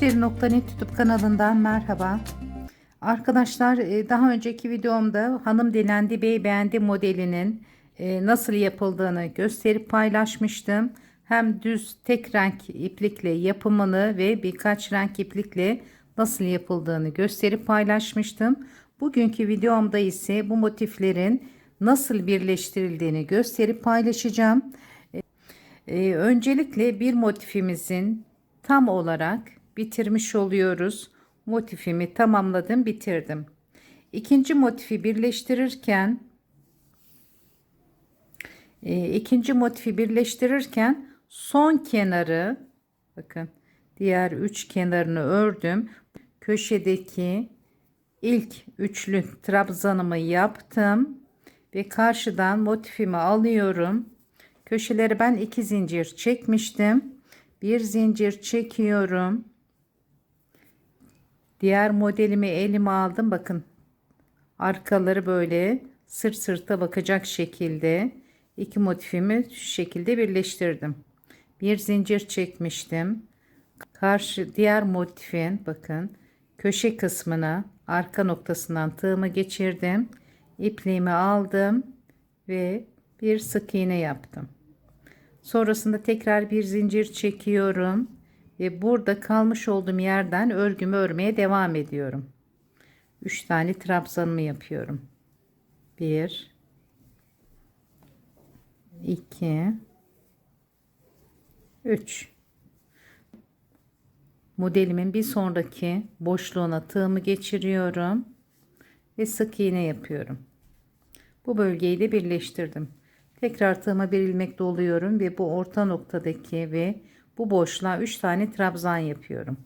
İşleri.net YouTube kanalından merhaba. Arkadaşlar e, daha önceki videomda hanım dilendi bey beğendi modelinin e, nasıl yapıldığını gösterip paylaşmıştım. Hem düz tek renk iplikle yapımını ve birkaç renk iplikle nasıl yapıldığını gösterip paylaşmıştım. Bugünkü videomda ise bu motiflerin nasıl birleştirildiğini gösterip paylaşacağım. E, öncelikle bir motifimizin tam olarak bitirmiş oluyoruz. Motifimi tamamladım, bitirdim. İkinci motifi birleştirirken e, ikinci motifi birleştirirken son kenarı bakın diğer üç kenarını ördüm. Köşedeki ilk üçlü trabzanımı yaptım ve karşıdan motifimi alıyorum. Köşeleri ben iki zincir çekmiştim. Bir zincir çekiyorum. Diğer modelimi elime aldım. Bakın arkaları böyle sırt sırta bakacak şekilde iki motifimi şu şekilde birleştirdim. Bir zincir çekmiştim. Karşı diğer motifin bakın köşe kısmına arka noktasından tığımı geçirdim. İpliğimi aldım ve bir sık iğne yaptım. Sonrasında tekrar bir zincir çekiyorum ve burada kalmış olduğum yerden örgümü örmeye devam ediyorum. 3 tane trabzanımı yapıyorum. 1 2 3 Modelimin bir sonraki boşluğuna tığımı geçiriyorum ve sık iğne yapıyorum. Bu bölgeyi de birleştirdim. Tekrar tığıma bir ilmek doluyorum ve bu orta noktadaki ve bu boşluğa 3 tane trabzan yapıyorum.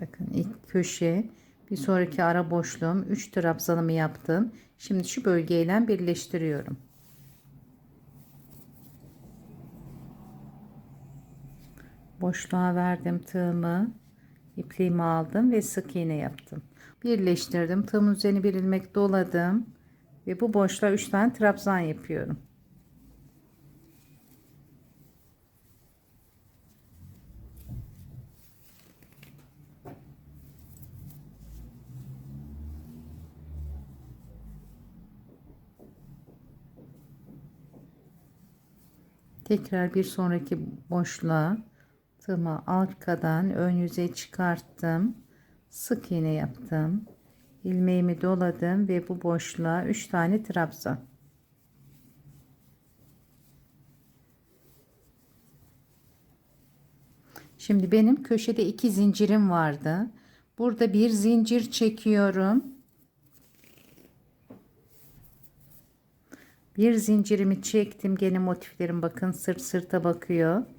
Bakın ilk köşe bir sonraki ara boşluğum 3 trabzanımı yaptım. Şimdi şu bölgeyle birleştiriyorum. Boşluğa verdim tığımı. İpliğimi aldım ve sık iğne yaptım. Birleştirdim. Tığımın üzerine bir ilmek doladım. Ve bu boşluğa 3 tane trabzan yapıyorum. Tekrar bir sonraki boşluğa tığımı arkadan ön yüzeye çıkarttım. Sık iğne yaptım. ilmeğimi doladım ve bu boşluğa 3 tane trabzan. Şimdi benim köşede iki zincirim vardı. Burada bir zincir çekiyorum. Bir zincirimi çektim. Gene motiflerim bakın sırt sırta bakıyor.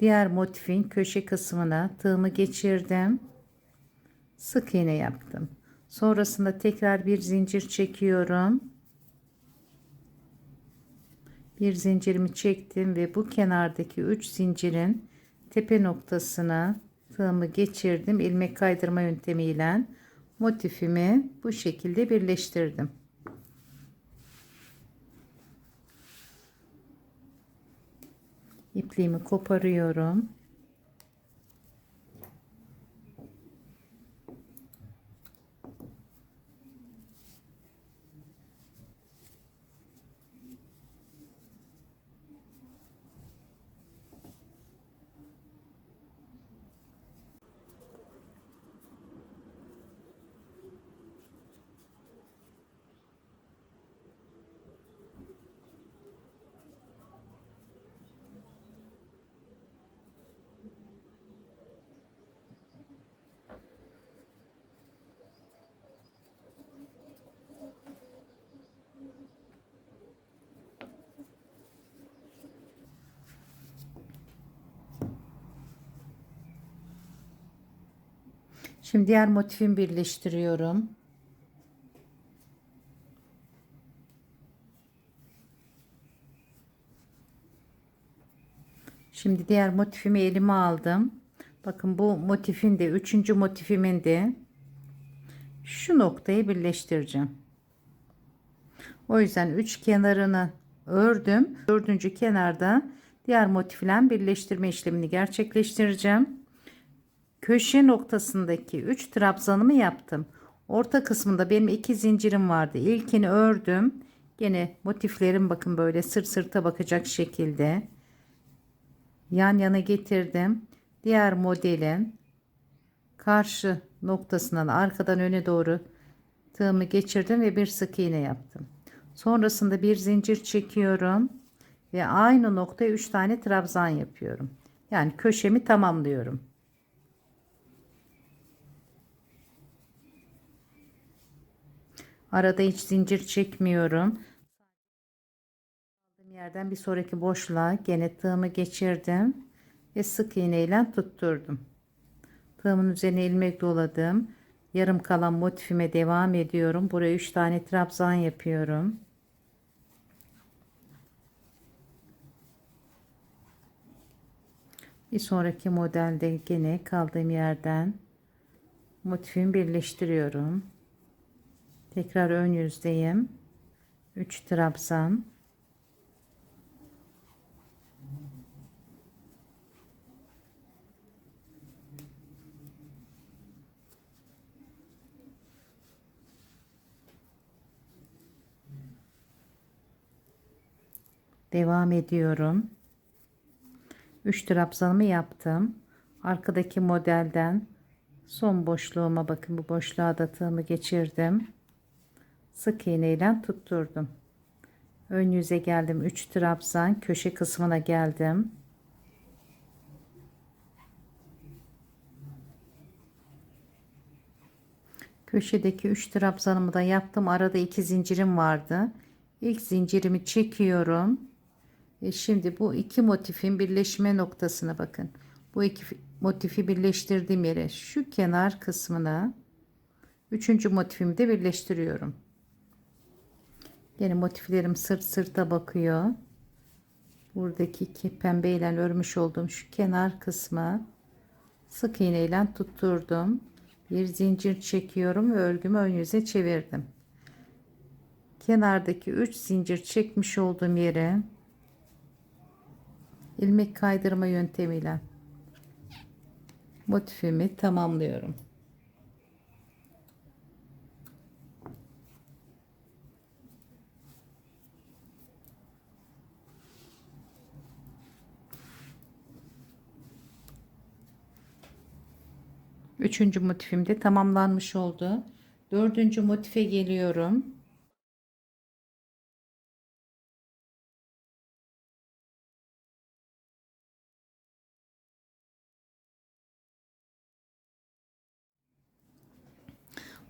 Diğer motifin köşe kısmına tığımı geçirdim. Sık iğne yaptım. Sonrasında tekrar bir zincir çekiyorum. Bir zincirimi çektim ve bu kenardaki 3 zincirin tepe noktasına tığımı geçirdim. ilmek kaydırma yöntemiyle motifimi bu şekilde birleştirdim. İpliğimi koparıyorum. Şimdi diğer motifimi birleştiriyorum. Şimdi diğer motifimi elime aldım. Bakın bu motifin de üçüncü motifimin de şu noktayı birleştireceğim. O yüzden üç kenarını ördüm. Dördüncü kenarda diğer motifle birleştirme işlemini gerçekleştireceğim. Köşe noktasındaki 3 trabzanımı yaptım. Orta kısmında benim iki zincirim vardı. İlkini ördüm. Gene motiflerim bakın böyle sırt sırta bakacak şekilde yan yana getirdim. Diğer modelin karşı noktasından arkadan öne doğru tığımı geçirdim ve bir sık iğne yaptım. Sonrasında bir zincir çekiyorum ve aynı noktaya 3 tane trabzan yapıyorum. Yani köşemi tamamlıyorum. Arada hiç zincir çekmiyorum. Yerden bir sonraki boşluğa gene tığımı geçirdim ve sık iğne ile tutturdum. Tığımın üzerine ilmek doladım. Yarım kalan motifime devam ediyorum. Buraya 3 tane trabzan yapıyorum. Bir sonraki modelde gene kaldığım yerden motifimi birleştiriyorum. Tekrar ön yüzdeyim. 3 trabzan. Devam ediyorum. 3 trabzanımı yaptım. Arkadaki modelden son boşluğuma bakın bu boşluğa da tığımı geçirdim. Sık iğne ile tutturdum. Ön yüze geldim. 3 trabzan köşe kısmına geldim. Köşedeki 3 trabzanımı da yaptım. Arada 2 zincirim vardı. İlk zincirimi çekiyorum. E şimdi bu iki motifin birleşme noktasına bakın. Bu iki motifi birleştirdiğim yere şu kenar kısmına üçüncü motifimi de birleştiriyorum. Yine motiflerim sırt sırta bakıyor. Buradaki iki pembeyle örmüş olduğum şu kenar kısmı sık iğne ile tutturdum. Bir zincir çekiyorum ve örgümü ön yüze çevirdim. Kenardaki 3 zincir çekmiş olduğum yere ilmek kaydırma yöntemiyle motifimi tamamlıyorum. Üçüncü motifim de tamamlanmış oldu. Dördüncü motife geliyorum.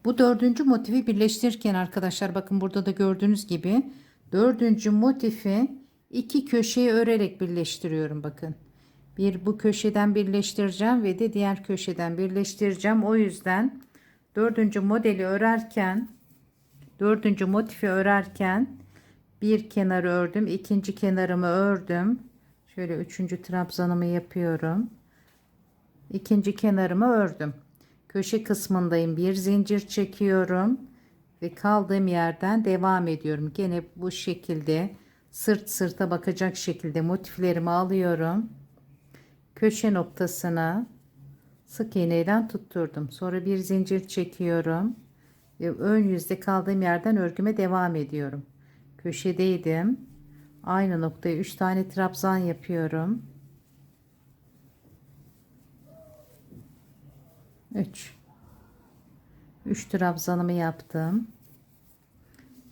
Bu dördüncü motifi birleştirirken arkadaşlar bakın burada da gördüğünüz gibi dördüncü motifi iki köşeyi örerek birleştiriyorum bakın. Bir bu köşeden birleştireceğim ve de diğer köşeden birleştireceğim. O yüzden dördüncü modeli örerken dördüncü motifi örerken bir kenarı ördüm. ikinci kenarımı ördüm. Şöyle üçüncü trabzanımı yapıyorum. ikinci kenarımı ördüm köşe kısmındayım bir zincir çekiyorum ve kaldığım yerden devam ediyorum gene bu şekilde sırt sırta bakacak şekilde motiflerimi alıyorum köşe noktasına sık iğneyle tutturdum. Sonra bir zincir çekiyorum ve ön yüzde kaldığım yerden örgüme devam ediyorum. Köşedeydim. Aynı noktaya 3 tane trabzan yapıyorum. 3 3 trabzanımı yaptım.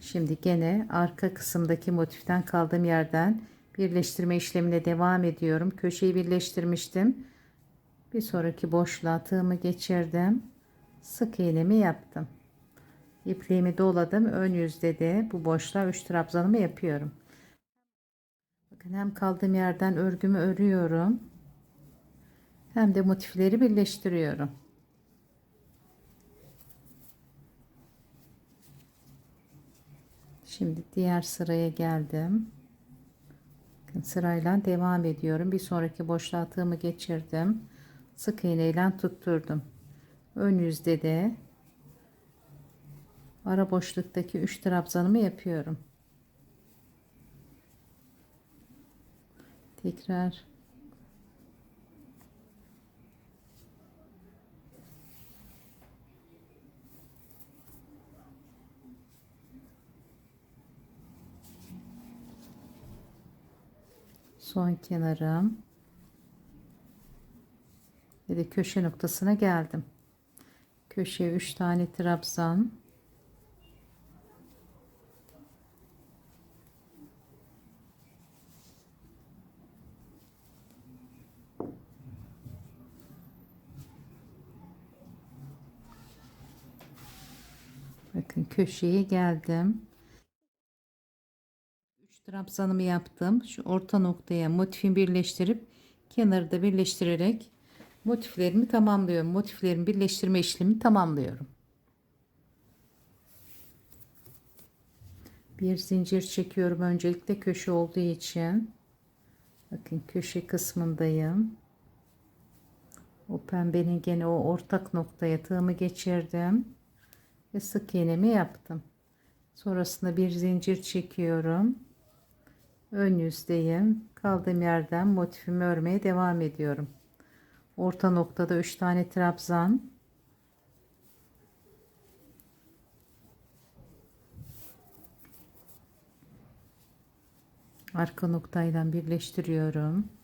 Şimdi gene arka kısımdaki motiften kaldığım yerden birleştirme işlemine devam ediyorum. Köşeyi birleştirmiştim. Bir sonraki boşluğa tığımı geçirdim. Sık iğnemi yaptım. İpliğimi doladım. Ön yüzde de bu boşluğa 3 trabzanımı yapıyorum. Bakın hem kaldığım yerden örgümü örüyorum hem de motifleri birleştiriyorum. Şimdi diğer sıraya geldim. Sırayla devam ediyorum. Bir sonraki boşluğa tığımı geçirdim. Sık iğneyle tutturdum. Ön yüzde de ara boşluktaki 3 trabzanımı yapıyorum. Tekrar son kenarım ve de köşe noktasına geldim. Köşeye 3 tane trabzan Bakın köşeye geldim. 3 trabzanımı yaptım. Şu orta noktaya motifimi birleştirip kenarı da birleştirerek motiflerimi tamamlıyorum. Motiflerimi birleştirme işlemi tamamlıyorum. Bir zincir çekiyorum öncelikle köşe olduğu için. Bakın köşe kısmındayım. O pembenin gene o ortak noktaya tığımı geçirdim ve sık iğnemi yaptım. Sonrasında bir zincir çekiyorum. Ön yüzdeyim. Kaldığım yerden motifimi örmeye devam ediyorum. Orta noktada 3 tane trabzan. Arka noktayla birleştiriyorum.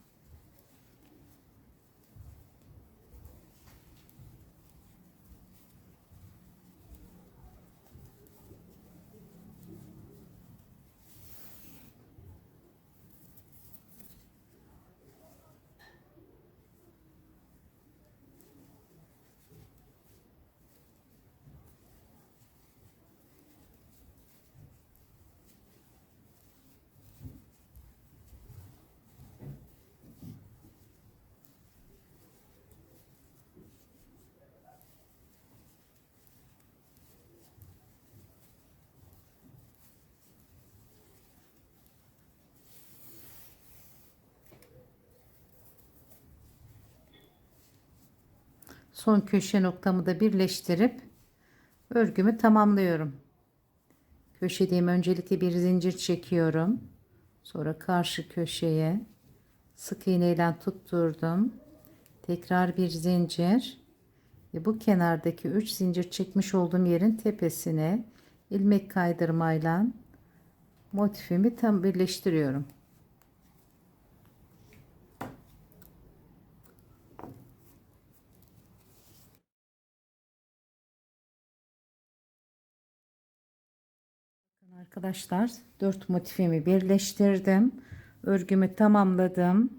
Son köşe noktamı da birleştirip örgümü tamamlıyorum. Köşedeyim öncelikle bir zincir çekiyorum. Sonra karşı köşeye sık iğneyle tutturdum. Tekrar bir zincir ve bu kenardaki 3 zincir çekmiş olduğum yerin tepesine ilmek kaydırmayla motifimi tam birleştiriyorum. Arkadaşlar 4 motifimi birleştirdim. Örgümü tamamladım.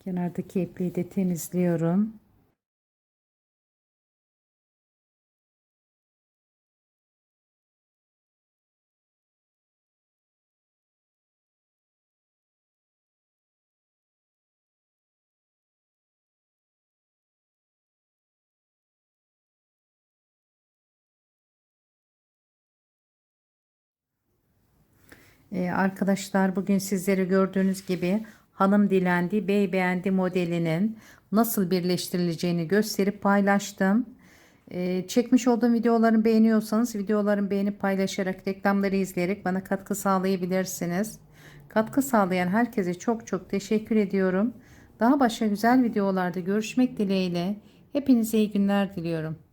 Kenardaki ipliği de temizliyorum. Ee, arkadaşlar bugün sizlere gördüğünüz gibi hanım dilendi bey beğendi modelinin nasıl birleştirileceğini gösterip paylaştım. Ee, çekmiş olduğum videolarımı beğeniyorsanız videolarımı beğenip paylaşarak reklamları izleyerek bana katkı sağlayabilirsiniz. Katkı sağlayan herkese çok çok teşekkür ediyorum. Daha başka güzel videolarda görüşmek dileğiyle. Hepinize iyi günler diliyorum.